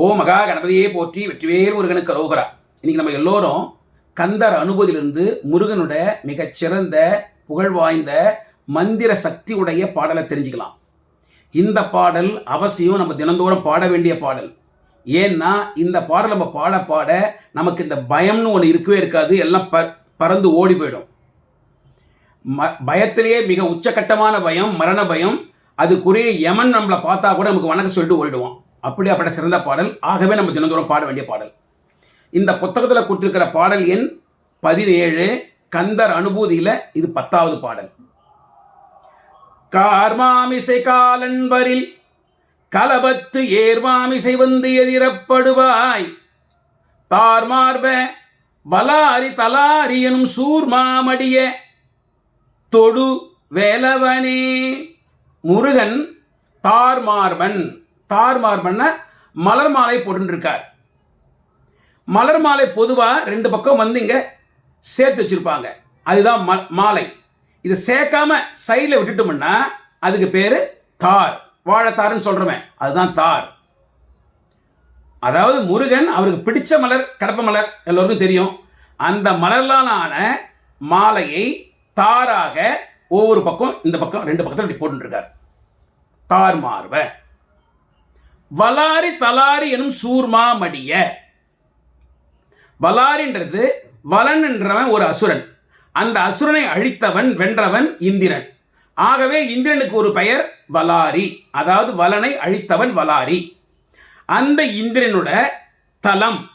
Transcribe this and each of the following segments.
ஓ மகா கணபதியே போற்றி வெற்றிவேல் முருகனுக்கு அரோகரா. இன்னைக்கு நம்ம எல்லோரும் கந்தர் அனுபவத்திலிருந்து முருகனோட மிகச்சிறந்த புகழ் வாய்ந்த மந்திர சக்தி உடைய பாடலை தெரிஞ்சுக்கலாம். இந்த பாடல் அவசியம் நம்ம தினந்தோறும் பாட வேண்டிய பாடல். ஏன்னா இந்த பாடல் நம்ம பாட பாட நமக்கு இந்த பயம்னு ஒன்று இருக்கவே இருக்காது எல்லாம் ப பறந்து ஓடி போயிடும். ம பயத்திலேயே மிக உச்சக்கட்டமான பயம் மரண பயம் அதுக்குரிய யமன் நம்மளை பார்த்தா கூட நமக்கு வணக்கம் சொல்லிட்டு ஓடிடுவோம் அப்படியாப்பட்ட சிறந்த பாடல். ஆகவே நம்ம தினந்தோறும் பாட வேண்டிய பாடல். இந்த புத்தகத்தில் கொடுத்துருக்கிற பாடல் எண் பதினேழு. கந்தர் அனுபூதியில் இது பத்தாவது பாடல். கார்மாமிசை காலன்பரில் கலபத்து ஏர்மாமிசை வந்து எதிரப்படுவாய். தார்மார்ப பலாரி தலாரி எனும் சூர்மாமடிய தொடு வேலவனே. முருகன் தார்மார்பன் தார்மார்பன்னா மலர் மாலை போட்டுருக்கார். மலர் மாலை பொதுவாக ரெண்டு பக்கம் வந்து இங்கே சேர்த்து வச்சுருப்பாங்க. அதுதான் ம மாலை. இதை சேர்க்காம சைடில் விட்டுட்டோம்னா அதுக்கு பேர் தார். வாழைத்தாருன்னு சொல்கிறோமே அதுதான் தார். அதாவது முருகன் அவருக்கு பிடிச்ச மலர் கடப்ப மலர் எல்லோருக்கும் தெரியும். அந்த மலர்லான மாலையை தாராக ஒவ்வொரு பக்கம் இந்த பக்கம் ரெண்டு பக்கத்தில் இப்படி போட்டுருக்கார். தார் மார்ப வலாரி தலாரி எனும் சூர்மா மடிய வலாரின்றது வலன் என்றவன் ஒரு அசுரன். அந்த அசுரனை அழித்தவன் வென்றவன் இந்திரன். ஆகவே இந்திரனுக்கு ஒரு பெயர் வலாரி. அதாவது வலனை அழித்தவன் வலாரி. அந்த இந்திரனோட தலம்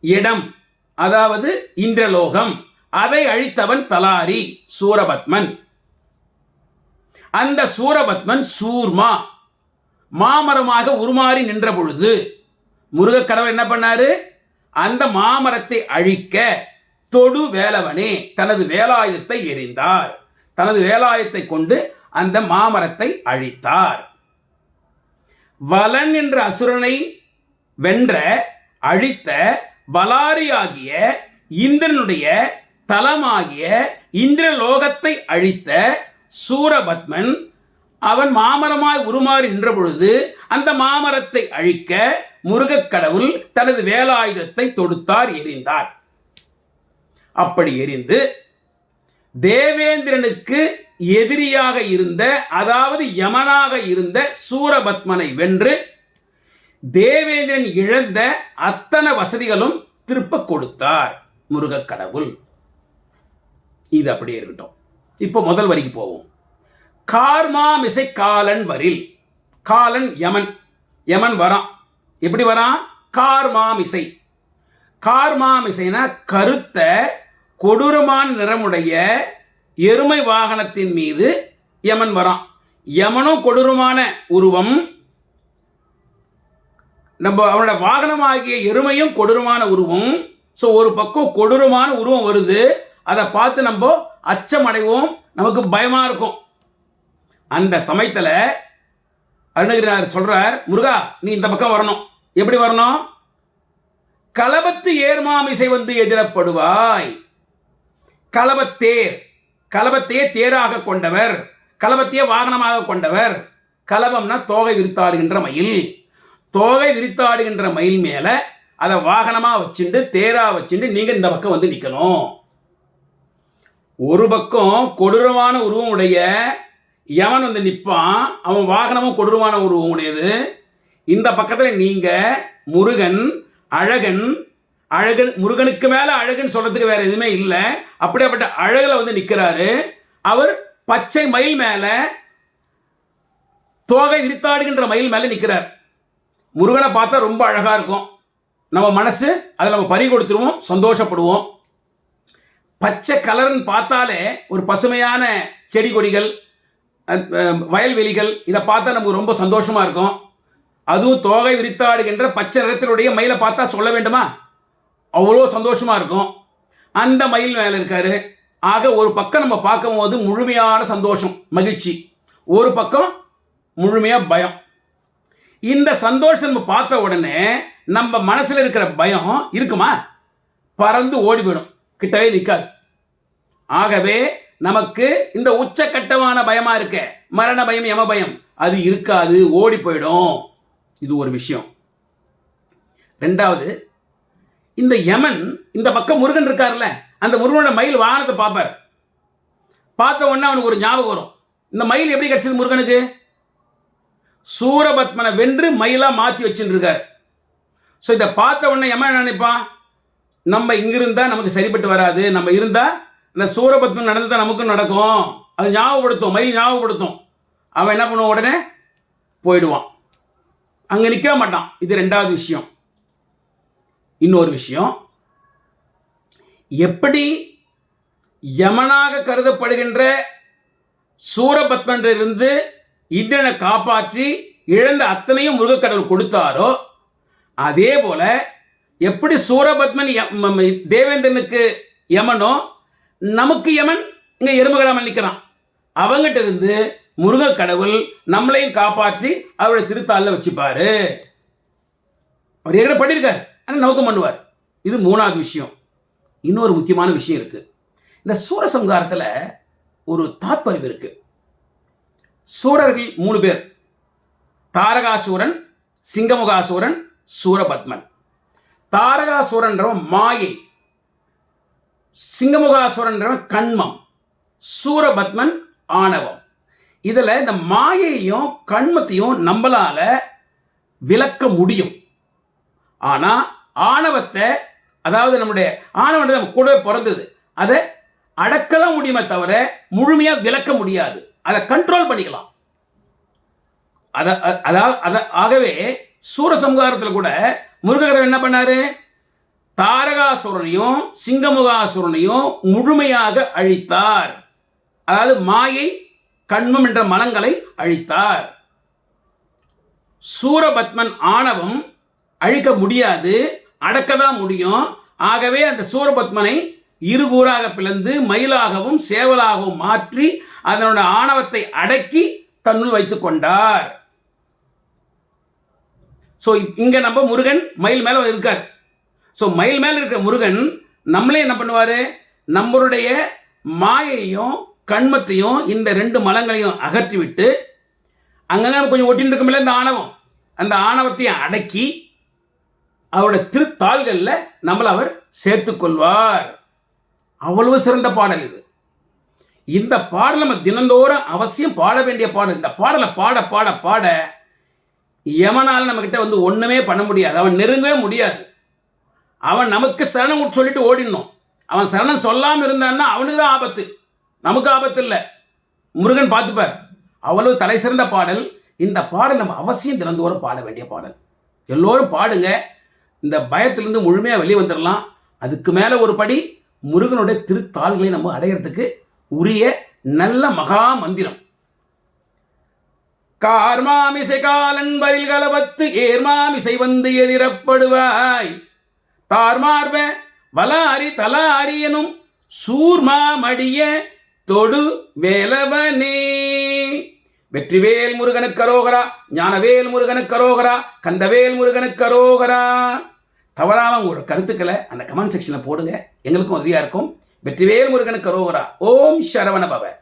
இடம் அதாவது இந்திரலோகம் அதை அழித்தவன் தலாரி சூரபத்மன். அந்த சூரபத்மன் சூர்மா. மாமரமாக உருமாறி நின்ற பொழுது முருகக்கடவுள் என்ன பண்ணாரு? அந்த மாமரத்தை அழிக்க தொடு வேலவனே தனது வேலாயுதத்தை எறிந்தார். தனது வேலாயுதத்தை கொண்டு அந்த மாமரத்தை அழித்தார். வலன் என்ற அசுரனை வென்ற அழித்த வலாரியாகிய இந்திரனுடைய தலமாகிய இந்திரலோகத்தை அழித்த சூரபத்மன் அவன் மாமரமாய் உருமாறி நின்ற பொழுது அந்த மாமரத்தை அழிக்க முருகக் கடவுள் தனது வேலாயுதத்தை தொடுத்தார் எரிந்தார். அப்படி எரிந்து தேவேந்திரனுக்கு எதிரியாக இருந்த அதாவது யமனாக இருந்த சூரபத்மனை வென்று தேவேந்திரன் இழந்த அத்தனை வசதிகளும் திருப்ப கொடுத்தார் முருகக் கடவுள். இது அப்படியே இருக்கட்டும். இப்போ முதல் வரிக்கு போவோம். கார்மாமிசை காலன் வரில் காலன் யமன் யமன் வரான். எப்படி வரான்? கார்மாமிசை கார்மாமிசைனா கருத்த கொடூரமான நிறமுடைய எருமை வாகனத்தின் மீது யமன் வரான். யமனும் கொடூரமான உருவம் நம்ம அவனோட வாகனமாகிய எருமையும் கொடூரமான உருவம். ஸோ ஒரு பக்கம் கொடூரமான உருவம் வருது அதை பார்த்து நம்ம அச்சமடைவோம் நமக்கு பயமாக இருக்கும். அந்த சமயத்தில் அருணகிரிநாதர் சொல்கிறார் முருகா நீ இந்த பக்கம் வரணும். எப்படி வரணும்? கலபத்து ஏர்மாமிசை வந்து எதிரப்படுவாய். கலபத்தேர் கலபத்தையே தேராக கொண்டவர் கலபத்தையே வாகனமாக கொண்டவர். கலபம்னா தோகை விரித்தாடுகின்ற மயில். தோகை விரித்தாடுகின்ற மயில் மேலே அதை வாகனமாக வச்சுட்டு தேராக வச்சுட்டு நீங்கள் இந்த பக்கம் வந்து நிற்கணும் ஒரு பக்கம் கொடூரமான உருவம் உடைய எவன் வந்து நிற்பான் அவன் வாகனமும் கொடூரமான ஒரு உடையது இந்த பக்கத்தில் நீங்கள் முருகன் அழகன் அழகன் முருகனுக்கு மேலே அழகுன்னு சொல்கிறதுக்கு வேறு எதுவுமே இல்லை. அப்படியாப்பட்ட அழகில் வந்து நிற்கிறாரு அவர் பச்சை மயில் மேலே தோகை விரித்தாடுகின்ற மயில் மேலே நிற்கிறார் முருகனை பார்த்தா ரொம்ப அழகாக இருக்கும். நம்ம மனசு அதில் நம்ம பறி கொடுத்துருவோம் சந்தோஷப்படுவோம். பச்சை கலர்னு பார்த்தாலே ஒரு பசுமையான செடி கொடிகள் வயல்வெளிகள் இதை பார்த்தா நமக்கு ரொம்ப சந்தோஷமாக இருக்கும். அதுவும் தோகை விரித்தாடுகின்ற பச்சை நிறத்தினுடைய மயிலை பார்த்தா சொல்ல வேண்டுமா? அவ்வளோ சந்தோஷமாக இருக்கும். அந்த மயில் மேலே இருக்கார். ஆக ஒரு பக்கம் நம்ம பார்க்கும்போது முழுமையான சந்தோஷம் மகிழ்ச்சி. ஒரு பக்கம் முழுமையாக பயம். இந்த சந்தோஷம் நம்ம பார்த்த உடனே நம்ம மனசில் இருக்கிற பயம் இருக்குமா? பறந்து ஓடி போயிடும். கிட்டவே நிற்காது ஆகவே நமக்கு இந்த உச்சக்கட்டமான பயமாக இருக்க. மரண பயம் யம பயம் அது இருக்காது ஓடி போயிடும். இது ஒரு விஷயம். ரெண்டாவது இந்த யமன் இந்த பக்கம் முருகன் இருக்கார்ல அந்த முருகனோட மயில் வாகனத்தை பார்ப்பார். பார்த்த உடனே அவனுக்கு ஒரு ஞாபகம் வரும். இந்த மயில் எப்படி கிடைச்சது முருகனுக்கு? சூரபத்மனை வென்று மயிலாக மாற்றி வச்சுட்டு ஸோ இதை பார்த்த உடனே யமன் நினைப்பான்? நம்ம இங்கிருந்தால் நமக்கு சரிப்பட்டு வராது. நம்ம இருந்தால் இந்த சூரபத்மன் நடந்ததா நமக்கும் நடக்கும். அது ஞாபகப்படுத்தும் மயில் ஞாபகப்படுத்தும். அவன் என்ன பண்ணுவான் உடனே? போயிடுவான். அங்கே நிற்க மாட்டான். இது ரெண்டாவது விஷயம். இன்னொரு விஷயம். எப்படி யமனாக கருதப்படுகின்ற சூரபத்மன்றிலிருந்து இந்திரனை காப்பாற்றி இழந்த அத்தனையும் முருகக்கடவுள் கொடுத்தாரோ அதே போல எப்படி சூரபத்மன் தேவேந்திரனுக்கு யமனோ நமக்கு யமன் இங்கே எறும்புகளாமல் நிற்கிறான் அவங்ககிட்ட இருந்து முருகக் கடவுள் நம்மளையும் காப்பாற்றி அவருடைய திருத்தாளில் வச்சுப்பாரு. அவர் ஏற்கனவே பண்ணியிருக்காரு. ஆனால் நோக்கம் பண்ணுவார். இது மூணாவது விஷயம். இன்னொரு முக்கியமான விஷயம் இருக்குது இந்த சூரசம்ஹாரத்தில் ஒரு தாற்பயம் இருக்குது சூரர்கள் மூணு பேர். தாரகாசூரன் சிங்கமுகாசூரன் சூரபத்மன். தாரகாசூரன்றவன் மாயை. சிங்கமுகாசுரன்றவன் கண்மம் சூரபத்மன் ஆணவம். இதில் இந்த மாயையும் கண்மத்தையும் நம்மளால் விளக்க முடியும். ஆனால் ஆணவத்தை அதாவது நம்முடைய ஆணவம் நம்ம கூடவே பிறந்தது. அதை அடக்கலாம் முடியுமே தவிர முழுமையாக விளக்க முடியாது. அதை கண்ட்ரோல் பண்ணிக்கலாம். அதை அதாவது அதை ஆகவே சூரசம்ஹாரத்தில் கூட முருககடவுள் என்ன பண்ணார்? தாரகாசுரனையும் சிங்கமுகாசுரனையும் முழுமையாக அழித்தார். அதாவது மாயை கண்மம் என்ற மலங்களை அழித்தார். சூரபத்மன் ஆணவம் அழிக்க முடியாது அடக்கதான் முடியும். ஆகவே அந்த சூரபத்மனை இருகூறாக பிளந்து மயிலாகவும் சேவலாகவும் மாற்றி அதனோட ஆணவத்தை அடக்கி தன்னுள் வைத்துக் கொண்டார். ஸோ இங்கே நம்ம முருகன் மயில் மேலே இருக்கார். ஸோ மயில் மேலே இருக்கிற முருகன் நம்மளே என்ன பண்ணுவார்? நம்மளுடைய மாயையும் கண்மத்தையும் இந்த ரெண்டு மலங்களையும் அகற்றிவிட்டு அங்கங்கே கொஞ்சம் ஒட்டின்னு இருக்குமில்ல இந்த ஆணவம். அந்த ஆணவத்தையும் அடக்கி அவரோட திருத்தாள்களில் நம்மளை அவர் சேர்த்து கொள்வார். அவ்வளவு சிறந்த பாடல் இது. இந்த பாடல் நம்ம தினந்தோறும் அவசியம் பாட வேண்டிய பாடல். இந்த பாடலை பாட பாட பாட எவனால் நம்மக்கிட்ட வந்து ஒன்றுமே பண்ண முடியாது. அவன் நெருங்கவே முடியாது. அவன் நமக்கு சரணம் சொல்லிட்டு ஓடிடணும். அவன் சரணம் சொல்லாமல் இருந்தான்னா அவனுக்கு தான் ஆபத்து. நமக்கு ஆபத்து இல்லை. முருகன் பார்த்துப்பார். அவ்வளவு தலை சிறந்த பாடல். இந்த பாடல் நம்ம அவசியம் தினந்தோறும் பாட வேண்டிய பாடல். எல்லோரும் பாடுங்க. இந்த பயத்திலிருந்து முழுமையாக வெளியே வந்துடலாம் அதுக்கு மேலே ஒரு படி முருகனுடைய திருத்தாள்களை நம்ம அடையிறதுக்கு உரிய நல்ல மகா மந்திரம். கார்மாமிசை காலன் வரில் கலவத்து ஏர்மாமிசை வந்து எதிரப்படுவாய். தார்மார்ப வலாரி தலாரி எனும் சூர்மாமடிய தொடு வேலவனே. வெற்றிவேல் முருகனுக்கு அரோகரா ஞானவேல் முருகனுக்கு அரோகரா கந்தவேல் முருகனுக்கு அரோகரா. தவறாம உங்களோட கருத்துக்களை அந்த கமெண்ட் செக்ஷனில் போடுங்க. எங்களுக்கும் உதவியாக இருக்கும். வெற்றிவேல் முருகனுக்கு அரோகரா. ஓம் சரவண பவ.